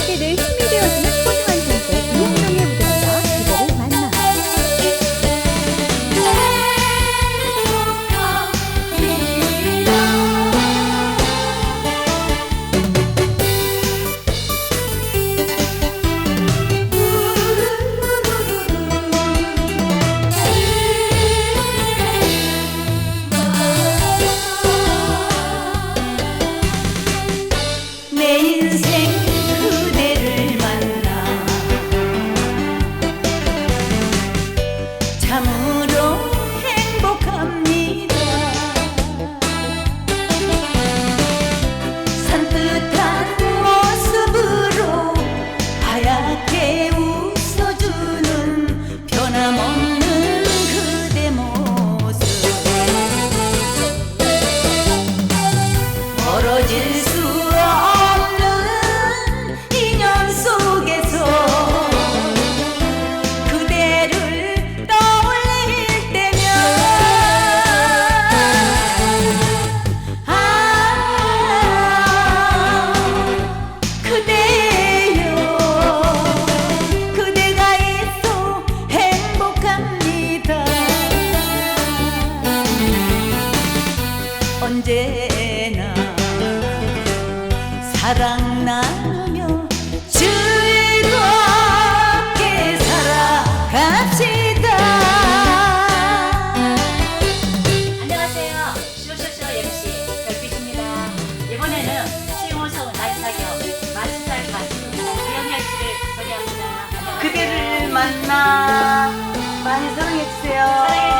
Efe değişmiyor. 언제나 사랑 나누며 즐겁게 살아갑시다. 안녕하세요. 쇼쇼쇼 MC 별빛입니다. 이번에는 시흥호성 나이사경 마스살 가수 이영렬 씨를 소개합니다. 그대를 만나 많이 사랑해주세요. 사랑해주세요.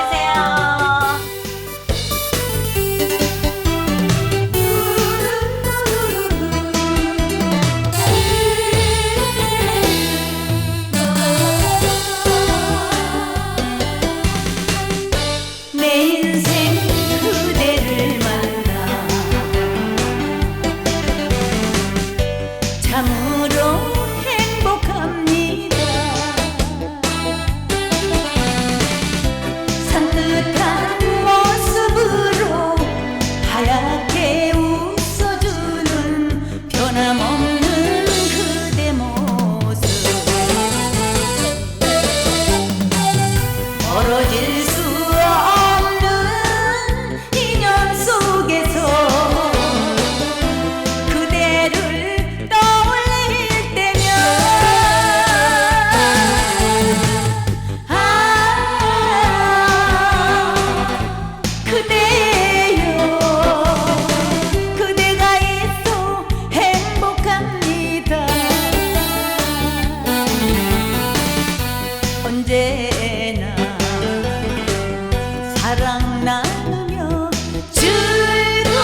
사랑 나누며 즐겁게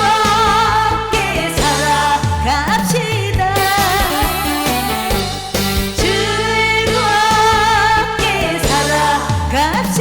살아갑시다. 즐겁게 살아갑시다.